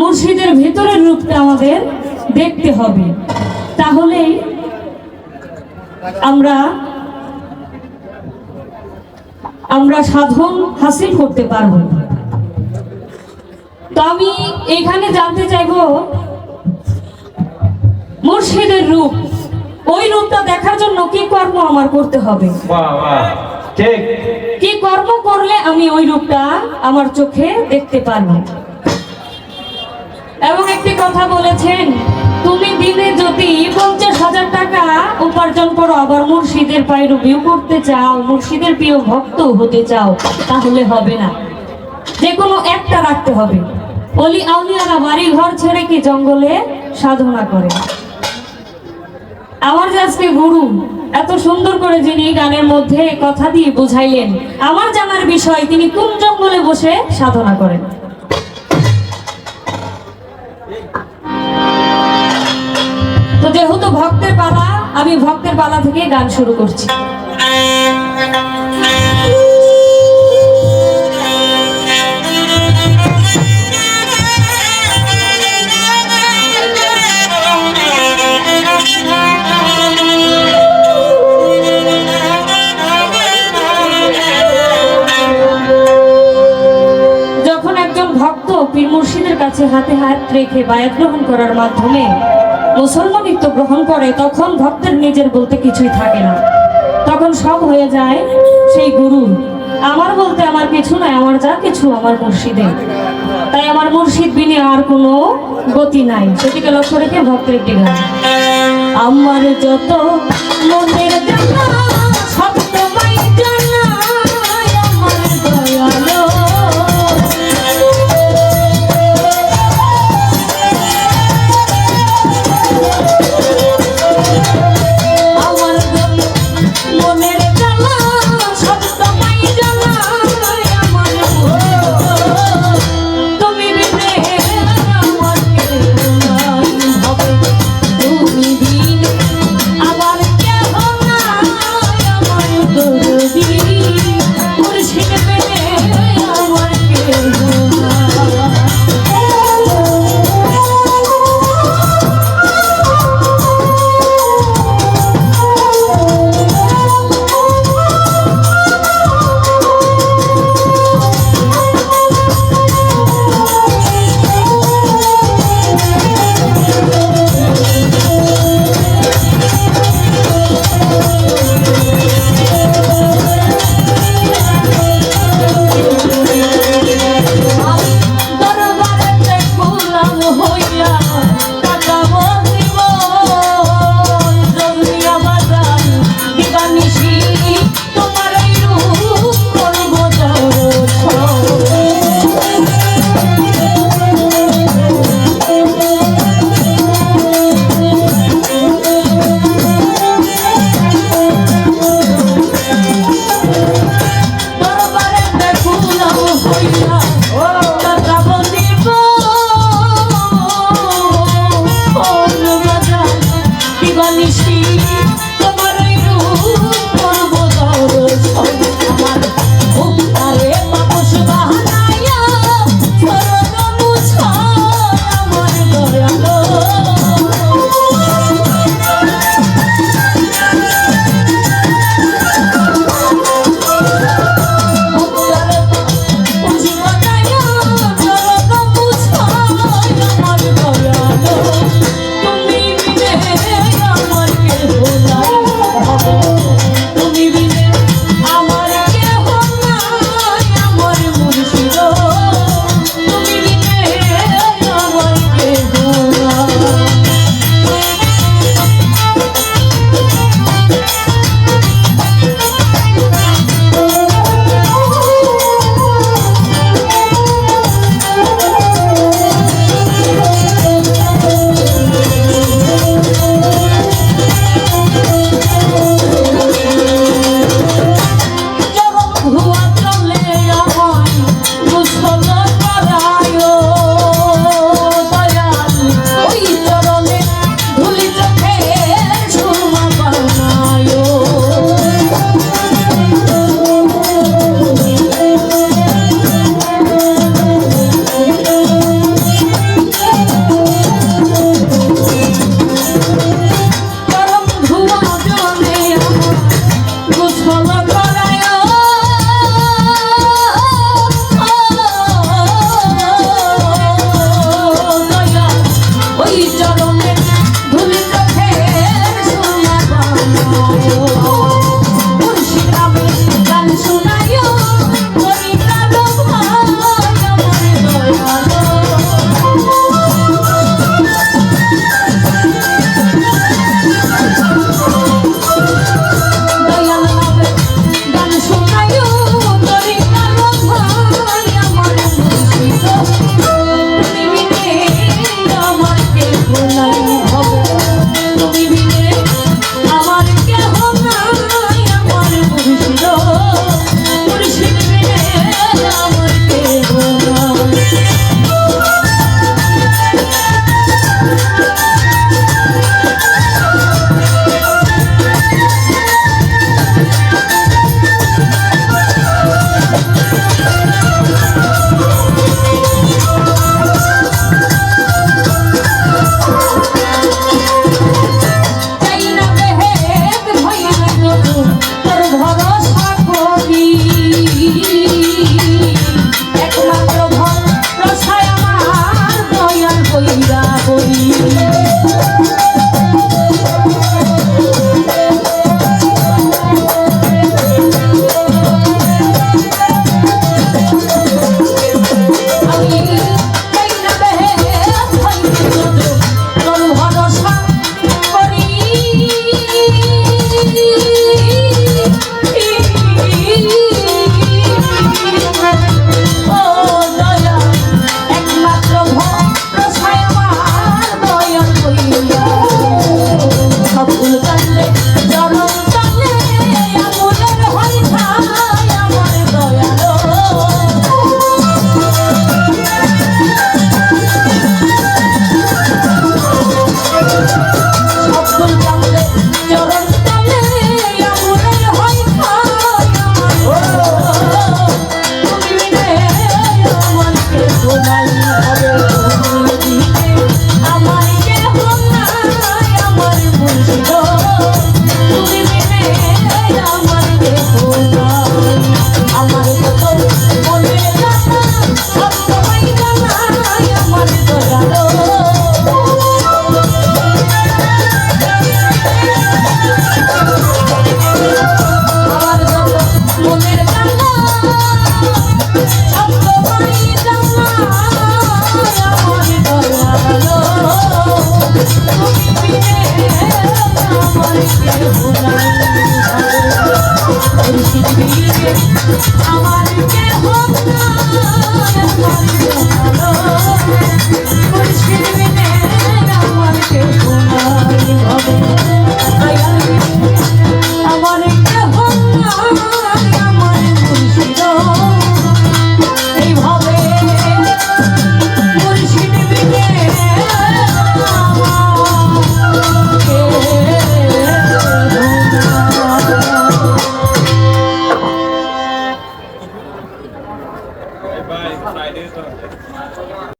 মুর্শিদের ভেতরের রূপটা আমাদের দেখতে হবে। তাহলেই আমরা আমরা সাধন হাসিল করতে পারব। তো আমি এখানে জানতে চাইব মুর্শিদের রূপ ওই রূপটা দেখার জন্য কি কর্ম আমার করতে হবে? কি কর্ম করলে আমি ওই রূপটা আমার চোখে দেখতে পারব? এবং একটি কথা বলেছেন, তুমি দিনে যদি পঞ্চাশ হাজার টাকা উপার্জন করো, আবার মুর্শিদের পায়ের বিউ করতে চাও, মুর্শিদের প্রিয় ভক্ত হতে চাও, তাহলে হবে না। যে কোনো একটা রাখতে হবে। অলি আউলিয়ারা বাড়ি ঘর ছেড়ে কি জঙ্গলে সাধনা করে? আমার যে গুরু, এত সুন্দর করে যিনি গানের মধ্যে কথা দিয়ে বুঝাইলেন, আমার জানার বিষয় তিনি কোন জঙ্গলে বসে সাধনা করেন? যেহেতু ভক্তের পালা, আমি ভক্তের পালা থেকে গান শুরু করছি। যখন একজন ভক্ত পীর মুর্শিদের কাছে হাতে হাত রেখে বায়াত গ্রহণ করার মাধ্যমে মুসলমানিত্ব গ্রহণ করে, তখন ভক্তের নিজের বলতে কিছুই থাকে না। তখন সব হয়ে যায় সেই গুরু। আমার বলতে আমার কিছু নাই, আমার যা কিছু আমার মুর্শিদে তাই আমার মুর্শিদ বিনে আর কোনো গতি নাই। সেটিকে লক্ষ্য রেখে ভক্তের একটি গান। আমার যত মনের